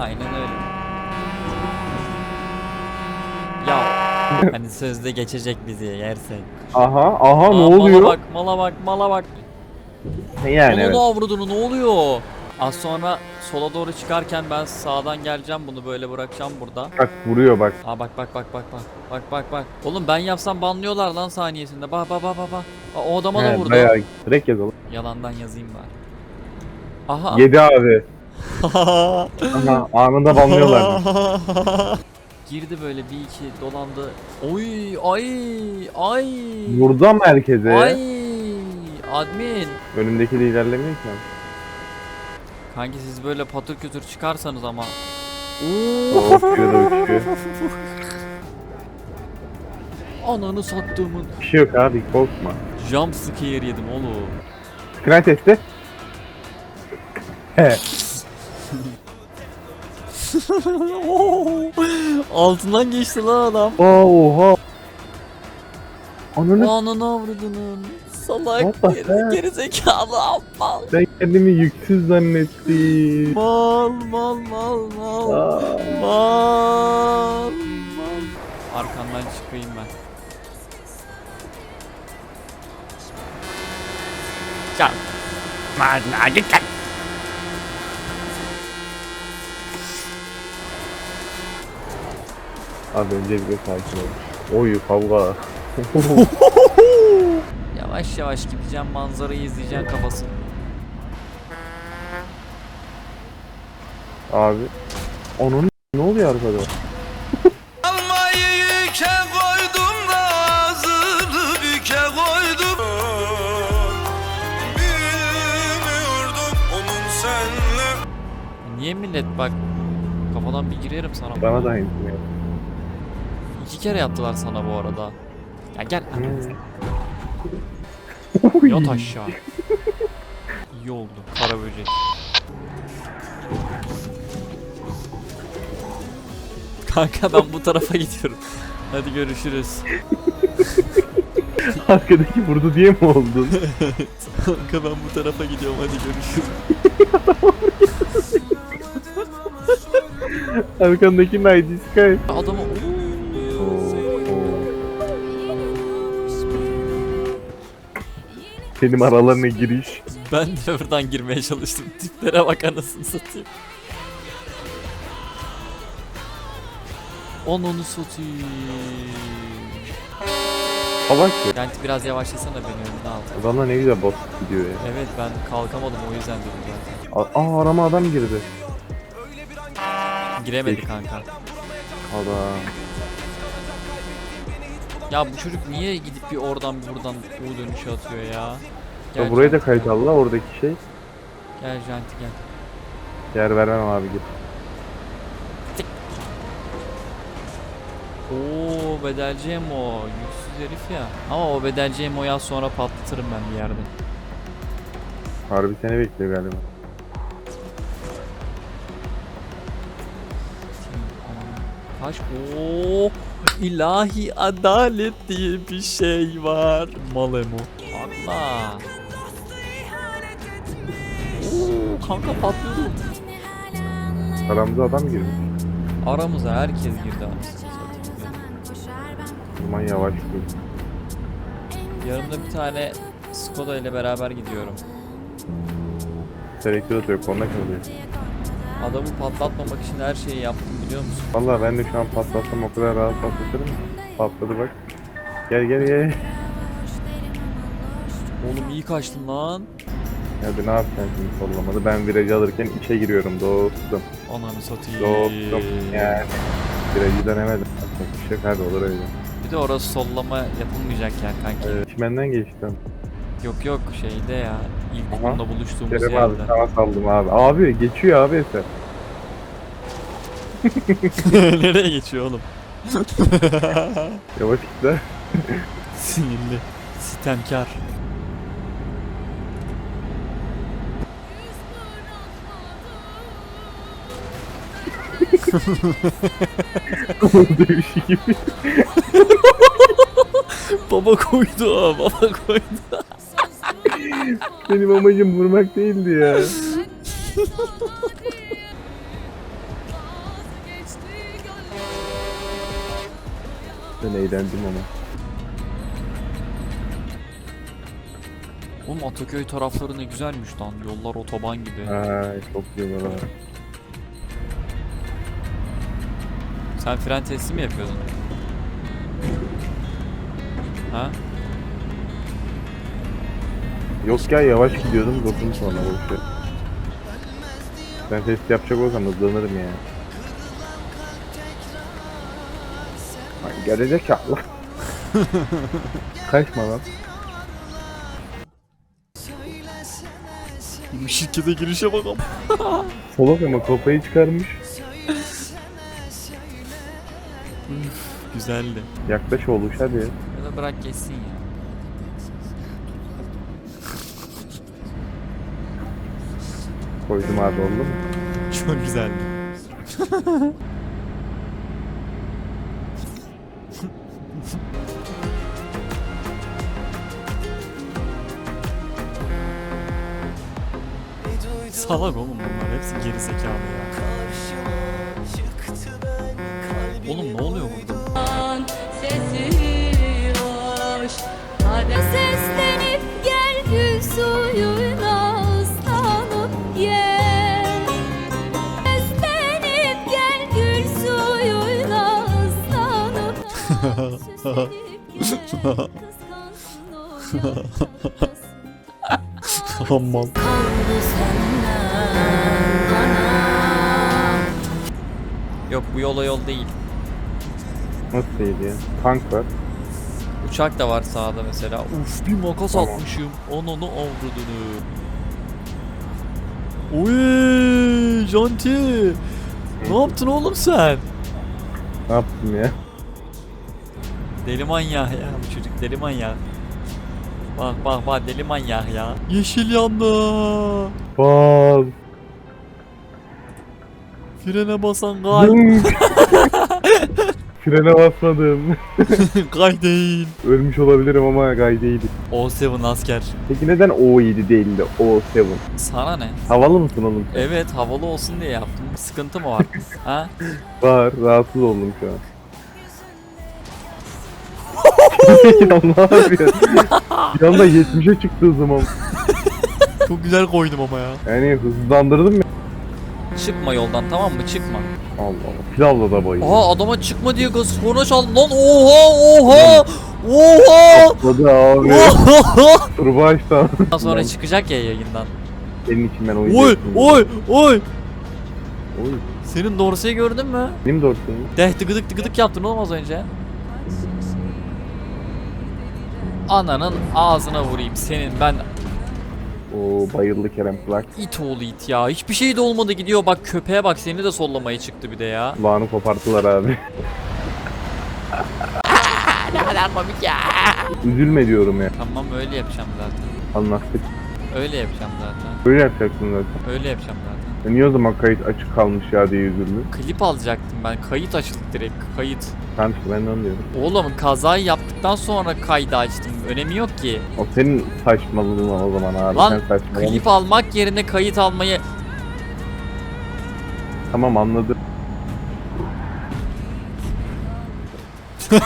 Aynen öyle. Ya hani sözde geçecek bizi yersen. Aha aha ne Aa, oluyor? Mala bak, mala bak, mala bak. Ne yani Onu evet. ne avradını ne oluyor? Az sonra sola doğru çıkarken ben sağdan geleceğim bunu böyle bırakacağım burada. Bak vuruyor bak. Aa bak bak bak bak bak. Bak bak bak. Oğlum ben yapsam banlıyorlar lan saniyesinde. Bak bak bak bak bak. Aa, O adama da He, vurdu. bayağı direkt yazalım. Yalandan yazayım bari. Aha. Yedi abi. Aha anında banlıyorlar. Girdi böyle bir iki dolandı. Oy ay ay. Vurdu ama herkese. Ay admin. Önümdeki de ilerlemiyor ki. Kanki siz böyle patır kütür çıkarsanız ama. Hop bir de uçuyor. Ananı sattığımın Bir şey yok abi korkma. jump scare yedim oğlum. Screen testi. He. Altından geçti lan adam. Aa, oha. Ananı Ananı avradının. Salak What the geri, heck? geri zekalı aptal. ben kendimi yüksüz zannettim. Mal mal mal mal. Aa. Mal mal. Arkandan çıkayım ben. Gel. Hadi git lan. Abi önce bir sakin ol. Oy kavga. Yavaş yavaş gideceğim manzarayı izleyeceğim kafası. Abi. Onun ne oluyor arkada? Almayı yüke koydum da ağzını büke koydum Bilmiyordum onun senle Niye millet bak kafadan bir girerim sana. Bana da yap. İki kere yaptılar sana bu arada. Ya gel. Yat aşağı. İyi oldu. Kara böcek. Kanka ben bu tarafa gidiyorum. Hadi görüşürüz. Arkadaki vurdu diye mi oldun? Kanka ben bu tarafa gidiyorum. Hadi görüşürüz. Arkandaki Night Sky. Adama Benim aralarına giriş. ben de buradan girmeye çalıştım. Tiplere bak anasını satayım. Onunu satayım. Salak ya. Yani biraz yavaşlasana beni önüne al. Adamlar ne güzel bot gidiyor ya. Evet ben kalkamadım o yüzden dedim zaten. Aa arama adam girdi. Giremedi kanka. Adam. Ya bu çocuk niye gidip bir oradan bir buradan U dönüşü atıyor ya? Ya burayı da Janti, kayıt al la oradaki şey. Gel Janti gel. Yer vermem abi git. Oo bedelci emo. Yüksüz herif ya. Ama o bedelci emoyu az sonra patlatırım ben bir yerde. Harbi seni bekliyor galiba. Kaç? Oo ilahi adalet diye bir şey var. Mal emo. Allah. Oo kanka patlıyordum. Aramıza adam girmiş. Aramıza herkes girdi satayım. Aman yavaş dur. Yanımda bir tane Skoda ile beraber gidiyorum. Selektör atıyor korna kalıyor. Adamı patlatmamak için her şeyi yaptım biliyor musun? Valla ben de şu an patlatsam o kadar rahat patlatırım. Patladı bak. Gel gel gel. Oğlum iyi kaçtın lan. Hadi ne yapacaksın şimdi sollamadı. Ben virajı alırken içe giriyorum dostum. Ananı satayım. Dostum yani. Virajı dönemedim. Bir şey hadi olur öyle. Bir de orası sollama yapılmayacak yer kanki. Evet. Çimenden geçtim. Yok yok şeyde ya. İlkokulda buluştuğumuz Kerem abi yerde. sana saldım abi. Abi geçiyor abi eser. Nereye geçiyor oğlum? Yavaş git de. Sinirli. Sitemkar. Dövüşü şey gibi. Baba koydu, baba koydu. Benim amacım vurmak değildi ya. Ben eğlendim ama. Oğlum Ataköy tarafları ne güzelmiş lan. Yollar otoban gibi. Ay çok iyi var. Sen fren testi mi yapıyordun? Ha? Yok ya yavaş gidiyordum durdum sonra boşver. Ben test yapacak olsam hızlanırım ya. Gelecek ya Allah. Kaçma lan. Şirkete girişe bakalım. Solak ama kafayı çıkarmış. Güzeldi. Yaklaş oluş hadi. Ya da bırak geçsin ya. Koydum abi oldu mu? Çok güzeldi. Salak oğlum bunlar hepsi geri zekalı ya. Oğlum ne oluyor burada? sesi hoş Hadi seslenip gel gül suyuna ıslanıp gel Seslenip gel gül suyuna ıslanıp Süslenip gel kıskansın o yalnız Aman. Kaldı Yok bu yola yol değil. Nasıl değil ya? Tank var. Uçak da var sağda mesela. Uf bir makas Tamam. atmışım. Ananı avradını. Oy, Janti. Ne yaptın oğlum sen? Ne yaptım ya? Deli manyak ya bu çocuk deli manyak. Bak bak bak deli manyak ya. Yeşil yandı. Bal. Frene basan kay. Frene basmadım. kay değil. Ölmüş olabilirim ama gay değilim. O7 asker. Peki neden O7 değil de O7? Sana ne? Havalı mısın oğlum? Evet havalı olsun diye yaptım. Sıkıntı mı var? ha? Var. Rahatsız oldum şu an. ya ne yapıyorsun? Bir anda 70'e çıktı o zaman. Çok güzel koydum ama ya. Yani hızlandırdım. Çıkma yoldan tamam mı? Çıkma. Allah Allah. Pilavla da bayıldım. Aha adama çıkma diye gaz korna çaldı lan oha oha oha Hadi abi. oha açtı. Ondan sonra çıkacak ya yayından. Senin için ben Oy oynayacaktım. oy oy Oy. Senin dorseyi gördün mü? Benim ortayım. Deh tıgıdık tıgıdık yaptın oğlum az önce. Ananın ağzına vurayım senin ben Oo bayıldı Kerem Plak. it oğlu it ya. Hiçbir şey de olmadı gidiyor bak köpeğe bak seni de sollamaya çıktı bir de ya. Kulağını koparttılar abi. Ne kadar komik ya. Üzülme diyorum ya. Tamam öyle yapacağım zaten. Anlattık. Öyle yapacağım zaten. Böyle yapacaksın zaten. Öyle yapacağım zaten. E niye o zaman kayıt açık kalmış ya diye üzüldün? Klip alacaktım ben. Kayıt açıldı direkt. Kayıt. Tamam işte ben de onu diyorum. Oğlum kazayı yaptıktan sonra kaydı açtım. Önemi yok ki. O senin saçmalığın o zaman abi. Lan, Sen. Klip almak yerine kayıt almayı... Tamam anladım.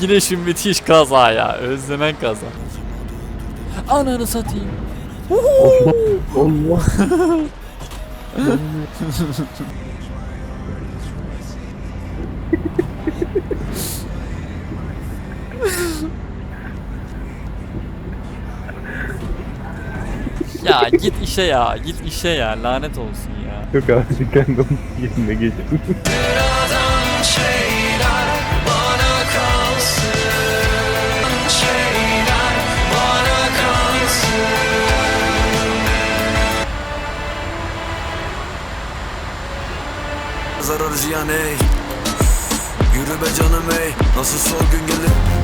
Yine şu müthiş kaza ya. Özlenen kaza. Ananı satayım. Ya git işe ya. Git işe ya. Lanet olsun ya. Yok abi kendi onun yerine geçtim. Zarar ziyan ey. Yürü be canım ey. Nasıl sol gün gelir